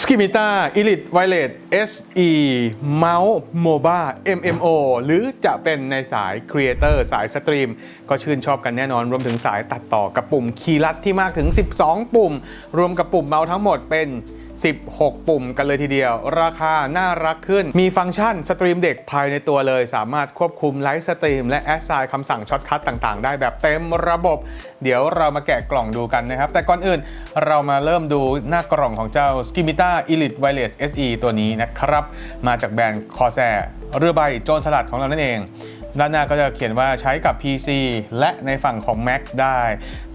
s k i m i t a Elite Wireless SE Mouse MOBA MMO หรือจะเป็นในสาย Creator สายสตรีม ก็ชื่นชอบกันแน่นอน รวมถึงสายตัดต่อกับปุ่มคีย์ลัดที่มากถึง 12 ปุ่ม รวมกับปุ่มเมาส์ทั้งหมดเป็น 16 ปุ่มกันเลยทีเดียว ราคาน่ารักขึ้น มีฟังก์ชันสตรีมเด็กภายในตัวเลย สามารถควบคุมไลฟ์สตรีมและแอสไซน์คำสั่งช็อตคัทต่างๆ ได้แบบเต็มระบบ เดี๋ยวเรามาแกะกล่องดูกันนะครับ แต่ก่อนอื่นเรามาเริ่มดูหน้ากล่องของเจ้า Skimita Elite Wireless SE ตัวนี้นะครับ มาจากแบรนด์ Corsair เรือใบโจรสลัดของเรานั่นเอง ด้านหน้าก็จะเขียนว่าใช้กับ PC และในฝั่งของ Mac ได้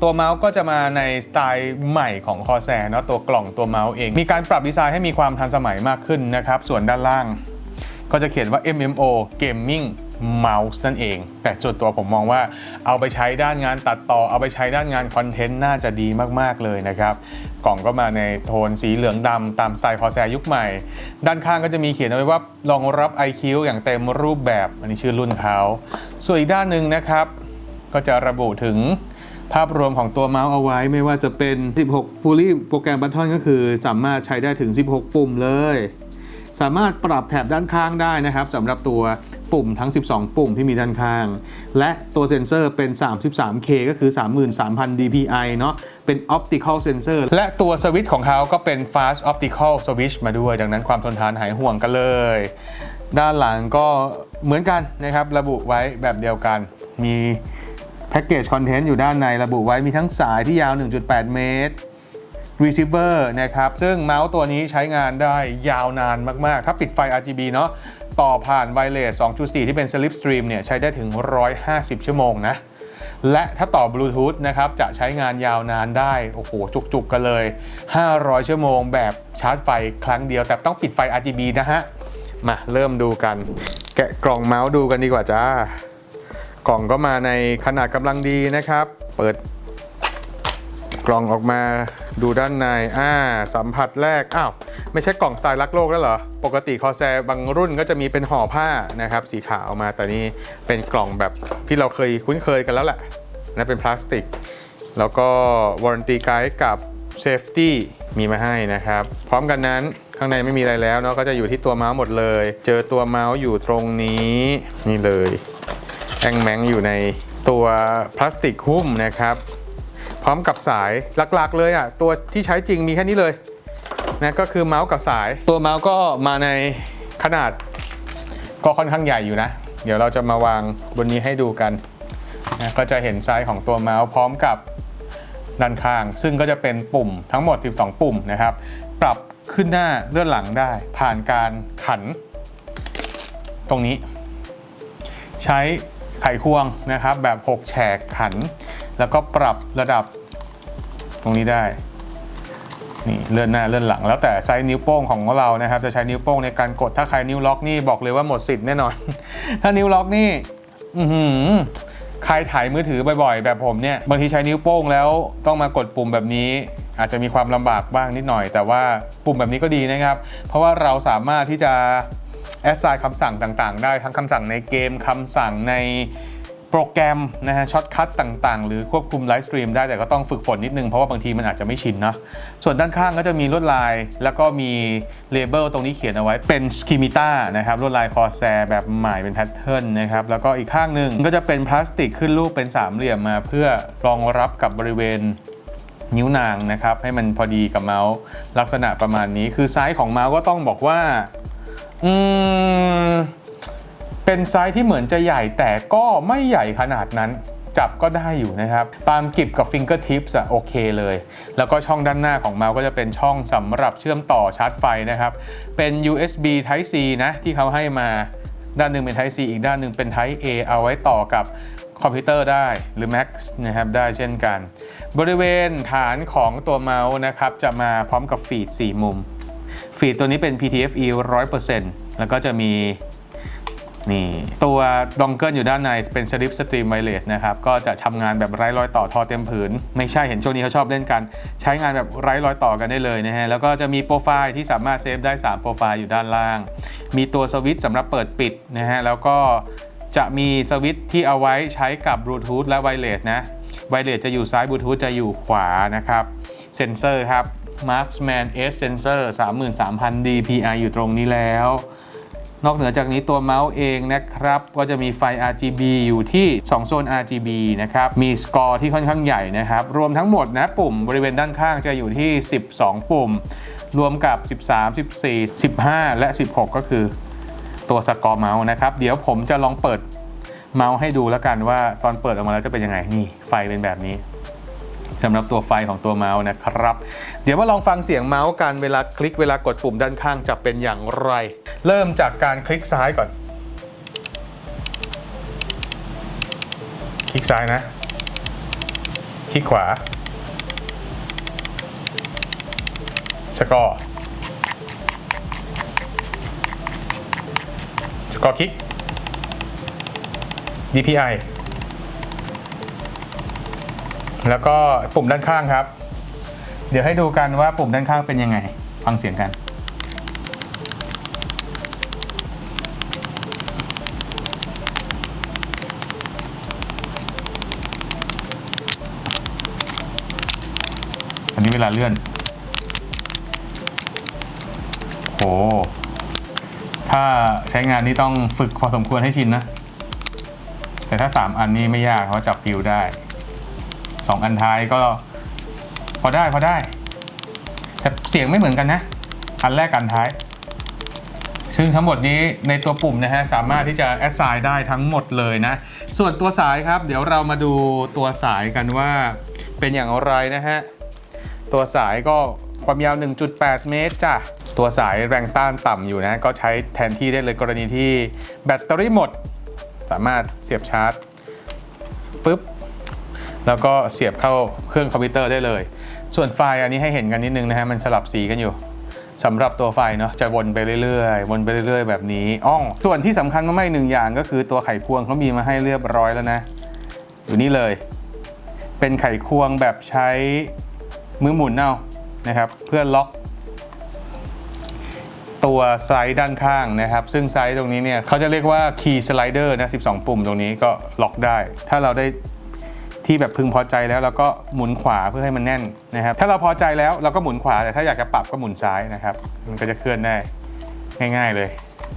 ตัวเมาส์ก็จะมาในสไตล์ใหม่ของคอแซะเนาะตัวกล่องตัวเมาส์เอง มีการปรับดีไซน์ให้มีความทันสมัยมากขึ้นนะครับ ส่วนด้านล่างก็จะเขียนว่า MMO Gaming Mouse นั่นเอง แต่ส่วนตัวผมมองว่าเอาไปใช้ด้านงานตัดต่อ เอาไปใช้ด้านงานคอนเทนต์น่าจะดีมาก ๆ เลยนะครับ กล่องก็มาในโทนสีเหลืองดำตามสไตล์คอแซยุคใหม่ ด้านข้างก็จะมีเขียนเอาไว้ว่ารองรับ IQ อย่างเต็มรูปแบบ อันนี้ชื่อรุ่นเขาส่วนอีกด้านหนึ่งนะครับ ก็จะระบุถึงภาพรวมของตัวเมาส์เอาไว้ไม่ว่าจะเป็น 16 Fully โปรแกรมบัตทอนก็คือ สามารถใช้ได้ถึง 16 ปุ่มเลย สามารถปรับแถบด้านข้างได้นะครับสำหรับตัว ปุ่มทั้ง 12 ปุ่มที่มีด้านข้าง และตัวเซ็นเซอร์เป็น 33K ก็คือ 33,000 dpi เนาะเป็น optical sensor และตัวสวิตช์ของเขาก็เป็น fast optical switch มาด้วย ดังนั้นความทนทานหายห่วงกันเลย ด้านหลังก็เหมือนกันนะครับ ระบุไว้แบบเดียวกัน มีแพ็กเกจคอนเทนต์อยู่ด้านในระบุไว้มีทั้งสายที่ยาว 1.8 เมตร receiver นะครับ ซึ่งเมาส์ตัวนี้ใช้งานได้ยาวนานมาก ๆ ถ้าปิดไฟ RGB เนาะต่อผ่าน wireless 2.4 ที่เป็น slipstream เนี่ยใช้ได้ถึง 150 ชั่วโมงนะ และถ้าต่อบลูทูธนะครับ จะใช้งานยาวนานได้ โอ้โห จุก ๆ กันเลย 500 ชั่วโมงแบบชาร์จไฟครั้งเดียว แต่ต้องปิดไฟ RGB นะฮะ มาเริ่มดูกัน แกะกล่องเมาส์ดูกันดีกว่าจ้ากล่องก็มาในขนาดกำลังดีนะครับ เปิดกล่องออกมา ดูด้านใน อ่า สัมผัสแรก อ้าว ไม่ใช่กล่องสไตล์รักโลกแล้วเหรอ ปกติคอแซบางรุ่นก็จะมีเป็นห่อผ้านะครับ สีขาวมา แต่นี่เป็นกล่องแบบที่เราเคยคุ้นเคยกันแล้วแหละนะเป็นพลาสติก แล้วก็วารันตีไกด์กับเซฟตี้มีมาให้นะครับ พร้อมกันนั้นข้างในไม่มีอะไรแล้วเนาะก็จะอยู่ที่ตัวเมาส์หมดเลย เจอตัวเมาส์อยู่ตรงนี้ นี่เลยแองแมงอยู่ในตัวพลาสติกหุ้มนะครับ พร้อมกับสายหลักๆ เลยอะตัวที่ใช้จริงมีแค่นี้เลยนะก็คือเมาส์กับสาย ตัวเมาส์ก็มาในขนาดก็ค่อนข้างใหญ่อยู่นะ เดี๋ยวเราจะมาวางบนนี้ให้ดูกันนะก็จะเห็นไซส์ของตัวเมาส์พร้อมกับด้านข้าง ซึ่งก็จะเป็นปุ่มทั้งหมด 12 ปุ่มนะครับ ปรับขึ้นหน้าเลื่อนหลังได้ ผ่านการขัน ตรงนี้ ใช้ไขควงนะครับ แบบ 6 แฉกขัน แล้วก็ปรับระดับตรงนี้ได้นี่เลื่อนหน้าเลื่อนหลัง แล้วแต่ไซส์นิ้วโป้งของเรานะครับ จะใช้นิ้วโป้งในการกดถ้าใครนิ้วล็อกนี่บอกเลยว่าหมดสิทธิ์แน่นอน ถ้านิ้วล็อกนี่ อือหือใครถ่ายมือถือบ่อยๆ แบบผมเนี่ยบางทีใช้นิ้วโป้งแล้วต้องมากดปุ่มแบบนี้ อาจจะมีความลำบากบ้างนิดหน่อย แต่ว่าปุ่มแบบนี้ก็ดีนะครับ เพราะว่าเราสามารถที่จะแอดไซน์คำสั่งต่างๆ ได้ทั้งคำสั่งในเกมคำสั่งใน โปรแกรมนะฮะช็อตคัทต่างๆ หรือควบคุมไลฟ์สตรีมได้แต่ก็ต้องฝึกฝนนิดนึง เพราะว่าบางทีมันอาจจะไม่ชินเนาะส่วนด้านข้างก็จะมีลวดลาย แล้วก็มีเลเบลตรงนี้เขียนเอาไว้เป็นสกิมิต้านะครับลวดลายคอแซแบบใหม่เป็นแพทเทิร์นนะครับแล้วก็อีกข้างหนึ่งก็จะเป็นพลาสติกขึ้นรูปเป็นสามเหลี่ยมมา เพื่อรองรับกับบริเวณนิ้วนางนะครับให้มันพอดีกับเมาส์ลักษณะประมาณนี้คือไซส์ของเมาส์ก็ต้องบอกว่าอืม เป็นไซส์ที่เหมือนจะใหญ่แต่ก็ไม่ใหญ่ขนาดนั้น จับก็ได้อยู่นะครับปามกิบกับฟิงเกอร์ทิปส์อะโอเคเลย แล้วก็ช่องด้านหน้าของเมาส์ก็จะเป็นช่องสำหรับเชื่อมต่อชาร์จไฟนะครับ เป็น USB Type C นะ ที่เขาให้มาด้านหนึ่งเป็น Type C อีกด้านหนึ่งเป็น Type A เอาไว้ต่อกับคอมพิวเตอร์ได้หรือ Mac นะครับได้เช่นกัน บริเวณฐานของตัวเมาส์นะครับ จะมาพร้อมกับฟีด 4 มุม ฟีดตัวนี้เป็น PTFE 100%แล้วก็จะมี นี่ตัวดองเกิลอยู่ด้านในเป็น Slip Stream Wireless นะครับก็จะทำงานแบบไร้รอยต่อทอเต็มผืน ไม่ใช่เห็นช่วงนี้เขาชอบเล่นกัน ใช้งานแบบไร้รอยต่อกันได้เลยนะฮะแล้วก็จะมีโปรไฟล์ที่สามารถเซฟได้ 3 โปรไฟล์อยู่ด้านล่าง มีตัวสวิตช์สำหรับเปิดปิดนะฮะแล้วก็จะมีสวิตช์ที่เอาไว้ใช้กับบลูทูธและไวเลสนะไวเลสจะอยู่ซ้ายบลูทูธจะอยู่ขวานะครับเซนเซอร์ครับ Marksman S Sensor 33,000 DPI อยู่ตรงนี้แล้ว นอกเหนือจากนี้ตัวเมาส์เองนะครับ ก็จะมีไฟ RGB อยู่ที่ 2 โซน RGB นะครับ มีสกอร์ที่ค่อนข้างใหญ่นะครับ รวมทั้งหมดนะปุ่มบริเวณด้านข้างจะอยู่ที่ 12 ปุ่ม รวมกับ 13 14 15 และ 16 ก็คือตัวสกอร์เมาส์นะครับ เดี๋ยวผมจะลองเปิดเมาส์ให้ดูแล้วกันว่าตอนเปิดออกมาแล้วจะเป็นยังไงนี่ไฟเป็นแบบนี้ สำหรับตัวไฟของตัวเมาส์นะครับ เดี๋ยวมาลองฟังเสียงเมาส์กันเวลาคลิกเวลากดปุ่มด้านข้างจะเป็นอย่างไร เริ่มจากการคลิกซ้ายก่อน คลิกซ้ายนะ คลิกขวาสกอร์สกอร์คลิก DPI แล้วก็ปุ่มด้านข้างครับ เดี๋ยวให้ดูกันว่าปุ่มด้านข้างเป็นยังไง ฟังเสียงกันอันนี้เวลาเลื่อน โห ถ้าใช้งานนี้ต้องฝึกพอสมควรให้ชินนะ แต่ถ้า 3 อันนี้ไม่ยากเขาจับฟิลได้ สองอันท้ายก็ พอได้พอได้ แต่เสียงไม่เหมือนกันนะ อันแรกอันท้าย ซึ่งทั้งหมดนี้ในตัวปุ่มนะฮะสามารถที่จะแอดไซน์ได้ทั้งหมดเลยนะ ส่วนตัวสายครับ เดี๋ยวเรามาดูตัวสายกันว่าเป็นอย่างไรนะฮะ ตัวสายก็ความยาว 1.8 เมตรจ้ะตัวสายแรงต้านต่ำอยู่นะ ก็ใช้แทนที่ได้เลยกรณีที่แบตเตอรี่หมด สามารถเสียบชาร์จปุ๊บ แล้วก็เสียบเข้าเครื่องคอมพิวเตอร์ได้เลย ส่วนไฟอันนี้ให้เห็นกันนิดนึงนะฮะมันสลับสีกันอยู่สำหรับตัวไฟเนาะจะวนไปเรื่อยๆ วนไปเรื่อยๆ แบบนี้อ้อส่วนที่สำคัญมากๆหนึ่งอย่างก็คือตัวไขควงเขามีมาให้เรียบร้อยแล้วนะอยู่นี่เลย เป็นไขควงแบบใช้มือหมุนเอานะครับ เพื่อล็อก ตัวไซส์ด้านข้างนะครับ ซึ่งไซส์ตรงนี้เนี่ยเขาจะเรียกว่า key slider นะ 12 ปุ่มตรงนี้ก็ล็อกได้ ถ้าเราได้ ที่แบบพึงพอใจแล้วเราก็หมุนขวาเพื่อให้มันแน่นนะครับ ถ้าเราพอใจแล้วเราก็หมุนขวาแต่ถ้าอยากจะปรับก็หมุนซ้ายนะครับ มันก็จะเคลื่อนได้ง่าย ๆเลย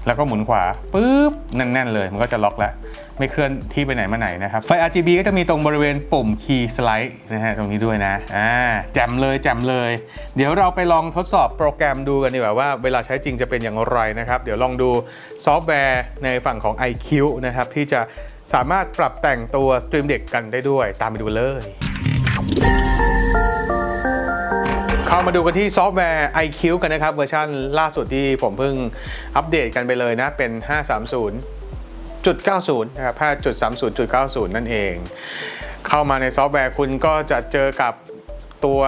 แล้วก็หมุนขวาปุ๊บแน่นๆเลย มันก็จะล็อกแล้ว ไม่เคลื่อนที่ไปไหนมาไหนนะครับ ไฟ RGB ก็จะมีตรงบริเวณปุ่ม Key Slide นะฮะตรงนี้ด้วยนะอ่าแจ่มเลยแจ่มเลย เดี๋ยวเราไปลองทดสอบโปรแกรมดูกันดีกว่าว่าเวลาใช้จริงจะเป็นอย่างไรนะครับ เดี๋ยวลองดูซอฟต์แวร์ในฝั่งของ iQ นะครับที่จะ สามารถปรับแต่งตัว Stream Deck กันได้ด้วย ตามไปดูเลย เข้ามาดูกันที่ซอฟต์แวร์ iQ กันนะครับ เวอร์ชันล่าสุดที่ผมเพิ่งอัปเดตกันไปเลยนะ เป็น 530.90 นะครับ 5.30.90 นั่นเอง เข้ามาในซอฟต์แวร์คุณก็จะเจอกับ ตัว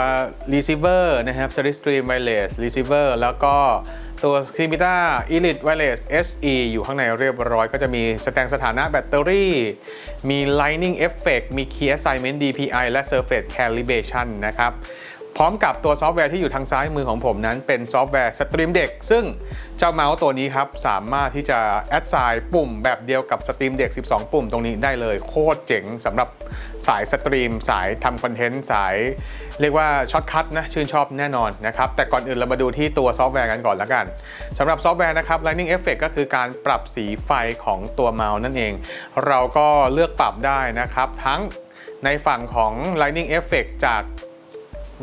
receiver นะครับ Series Stream Wireless Receiver แล้วก็ตัว s k i m i t a Elite Wireless SE อยู่ข้างในเรียบร้อย ก็จะมีแสดงสถานะแบตเตอรี่ มี Lightning Effect มี Key Assignment DPI และ Surface Calibration นะครับ ร้อมกับตัวซอฟต์แวร์ที่อยู่ทางซ้ายมือของผมนั้นเป็นซอฟต์แวร์ Stream Deck ซึ่งเจ้าเมาส์ตัวนี้ครับ สามารถที่จะแอดไซน์ปุ่มแบบเดียวกับ Stream Deck 12 ปุ่มตรงนี้ได้เลยโคตรเจ๋งสำหรับสายสตรีมสายทำคอนเทนต์สาย เรียกว่าช็อตคัทนะชื่นชอบแน่นอนนะครับ แต่ก่อนอื่นเรามาดูที่ตัวซอฟต์แวร์กันก่อนละกันสำหรับซอฟต์แวร์นะครับ Lightning Effect ก็คือการปรับสีไฟของตัวเมาส์นั่นเอง เราก็เลือกปรับได้นะครับทั้งในฝั่งของ Lightning Effect จาก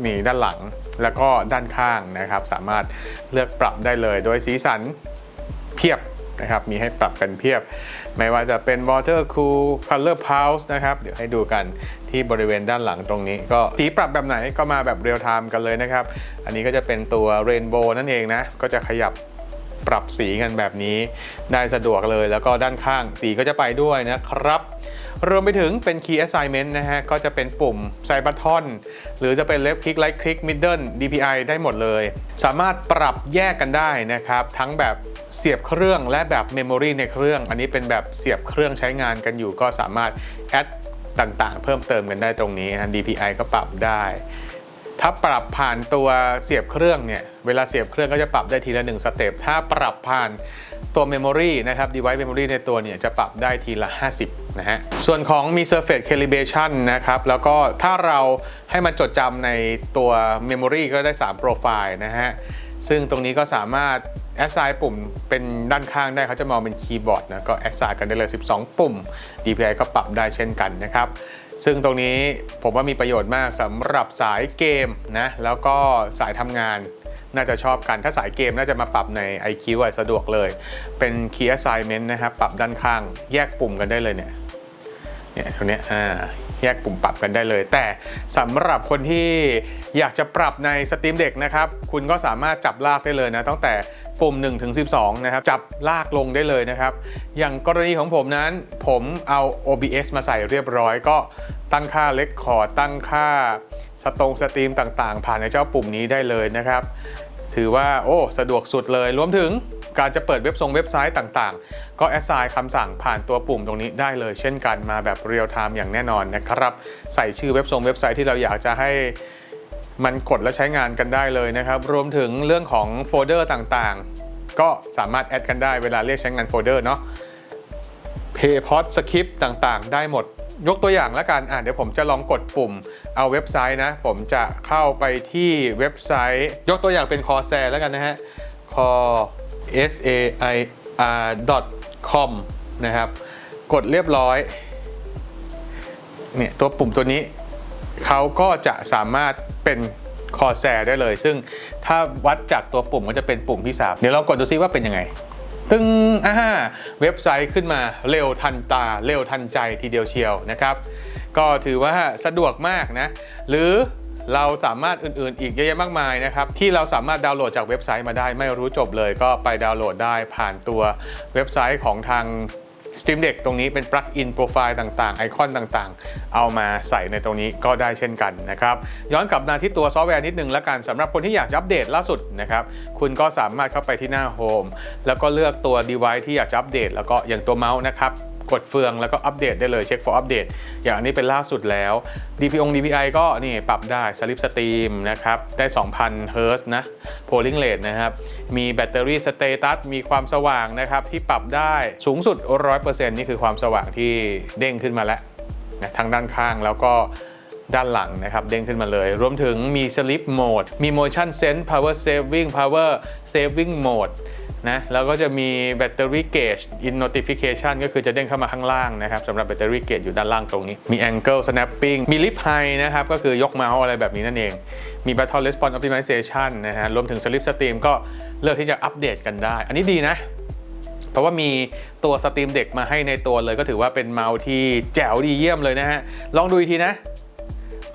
มีด้านหลังแล้วก็ด้านข้างนะครับ สามารถเลือกปรับได้เลย โดยสีสันเพียบนะครับ มีให้ปรับกันเพียบ ไม่ว่าจะเป็น Water Cool Color Pulse นะครับ เดี๋ยวให้ดูกันที่บริเวณด้านหลังตรงนี้ ก็สีปรับแบบไหนก็มาแบบเรียลไทม์กันเลยนะครับ อันนี้ก็จะเป็นตัว Rainbow นั่นเองนะ ก็จะขยับปรับสีกันแบบนี้ได้สะดวกเลย แล้วก็ด้านข้างสีก็จะไปด้วยนะครับ รวมไปถึงเป็น Key Assignment นะฮะ ก็จะเป็นปุ่มไซบัตทอนหรือจะเป็น Left Click Right Click Middle DPI ได้หมดเลย สามารถปรับแยกกันได้นะครับ ทั้งแบบเสียบเครื่องและแบบ Memory ในเครื่อง อันนี้เป็นแบบเสียบเครื่องใช้งานกันอยู่ ก็สามารถแอดต่างๆ เพิ่มเติมกันได้ตรงนี้นะ DPI ก็ปรับได้ ถ้าปรับผ่านตัวเสียบเครื่องเนี่ย เวลาเสียบเครื่องก็จะปรับได้ทีละหนึ่งสเต็ป ถ้าปรับผ่านตัว Memory นะครับ Device Memory ในตัวเนี่ยจะปรับได้ทีละ 50 นะฮะ ส่วนของมี Surface Calibration นะครับ แล้วก็ถ้าเราให้มันจดจำในตัว Memory ก็ได้3 Profile นะฮะ ซึ่งตรงนี้ก็สามารถ assign ปุ่มเป็นด้านข้างได้เขาจะมองเป็นคีย์บอร์ดนะ ก็ assign กันได้เลย 12 ปุ่ม DPI ก็ปรับได้เช่นกันนะครับ ซึ่งตรงนี้ผมว่ามีประโยชน์มากสำหรับสายเกมนะแล้วก็สายทำงานน่าจะชอบกัน ถ้าสายเกมน่าจะมาปรับใน IQ อะสะดวกเลย เป็น Key Assignment นะครับ ปรับด้านข้างแยกปุ่มกันได้เลยเนี่ย เนี่ยตรงนี้อ่าแยกปุ่มปรับกันได้เลย แต่สำหรับคนที่อยากจะปรับใน Steam Deck นะครับ คุณก็สามารถจับลากได้เลยนะตั้งแต่ ปุ่ม 1 ถึง 12 นะครับ จับลากลงได้เลยนะครับ อย่างกรณีของผมนั้น ผมเอา OBS มาใส่เรียบร้อยก็ตั้งค่า Record ตั้งค่าสตรงสตรีมต่างๆ ผ่านในเจ้าปุ่มนี้ได้เลยนะครับ ถือว่าโอ้สะดวกสุดเลยรวมถึงการจะเปิดเว็บทรงเว็บไซต์ต่างๆ ก็แอสไซน์คำสั่งผ่านตัวปุ่มตรงนี้ได้เลย เช่นกันมาแบบเรียลไทม์อย่างแน่นอนนะครับ ใส่ชื่อเว็บทรงเว็บไซต์ที่เราอยากจะให้ มันกดและใช้งานกันได้เลยนะครับ รวมถึงเรื่องของโฟลเดอร์ต่างๆ ก็สามารถแอดกันได้เวลาเรียกใช้งานโฟลเดอร์เนาะเพย์พอดสคริปต์ต่างๆ ได้หมดยกตัวอย่างแล้วกันอะเดี๋ยวผมจะลองกดปุ่มเอาเว็บไซต์นะ ผมจะเข้าไปที่เว็บไซต์ ยกตัวอย่างเป็น c o r s a i r แล้วกันนะฮะ cor s a i r com นะครับ กดเรียบร้อยเนี่ยตัวปุ่มตัวนี้ เขาก็จะสามารถเป็นคอแซได้เลย ซึ่งถ้าวัดจากตัวปุ่มก็จะเป็นปุ่มที่สามเดี๋ยวเรากดดูซิว่าเป็นยังไง ตึงอ่าเว็บไซต์ขึ้นมาเร็วทันตา เร็วทันใจทีเดียวเชียวนะครับ ก็ถือว่าสะดวกมากนะ หรือเราสามารถอื่นๆ อีกเยอะแยะมากมายนะครับ ที่เราสามารถดาวน์โหลดจากเว็บไซต์มาได้ไม่รู้จบเลย ก็ไปดาวน์โหลดได้ผ่านตัวเว็บไซต์ของทาง Steam Deck ตรงนี้เป็นปลั๊กอินโปรไฟล์ต่างๆ ไอคอนต่างๆ เอามาใส่ในตรงนี้ก็ได้เช่นกันนะครับ ย้อนกลับมาที่ตัวซอฟต์แวร์นิดนึงแล้วกันสำหรับคนที่อยากจะอัปเดตล่าสุดนะครับ คุณก็สามารถเข้าไปที่หน้า Home แล้วก็เลือกตัว device ที่อยากจะอัปเดต แล้วก็อย่างตัวเมาส์นะครับ กดเฟืองแล้วก็อัปเดตได้เลยเช็ค for update อย่างอันนี้เป็นล่าสุดแล้ว DPI DPI ก็นี่ปรับได้ Slip Stream นะครับได้ 2,000 Hz นะ Polling Rate นะครับ มีแบตเตอรี่สเตตัสมีความสว่างนะครับที่ปรับได้สูงสุด 100%นี่คือความสว่างที่เด้งขึ้นมาแล้วนะทั้งด้านข้างแล้วก็ด้านหลังนะครับ เด้งขึ้นมาเลย รวมถึงมี Sleep Mode มี Motion Sense Power Saving Power Saving Mode นะแล้วก็จะมีแบตเตอรี่เกจ in notification ก็คือจะเด้งเข้ามาข้างล่างนะครับสำหรับแบตเตอรี่เกจอยู่ด้านล่างตรงนี้ มี angle snapping มี lift high นะครับ ก็คือยกเมาส์อะไรแบบนี้นั่นเอง มี battle response optimization นะฮะรวมถึง slip stream ก็เลือกที่จะอัปเดตกันได้ อันนี้ดีนะ เพราะว่ามีตัว Steam Deck มาให้ในตัวเลยก็ถือว่าเป็นเมาส์ที่แจ๋วดีเยี่ยมเลยนะฮะลองดูอีกทีนะ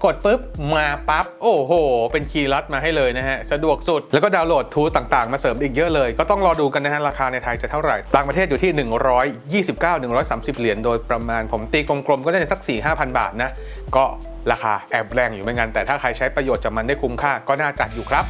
กดปุ๊บมาปั๊บโอ้โห เป็นคีย์ลัดมาให้เลยนะฮะ สะดวกสุด แล้วก็ดาวน์โหลดทูต่างๆ มาเสริมอีกเยอะเลย ก็ต้องรอดูกันนะฮะ ราคาในไทยจะเท่าไหร่ ต่างประเทศอยู่ที่ 129 130 เหรียญโดยประมาณผมตีกลมๆก็ได้สัก 4 5 0 0 บาทนะ ก็ราคาแอบแรงอยู่เหมือนกันแต่ถ้าใครใช้ประโยชน์จากมันได้คุ้มค่าก็น่าจัดอยู่ครับ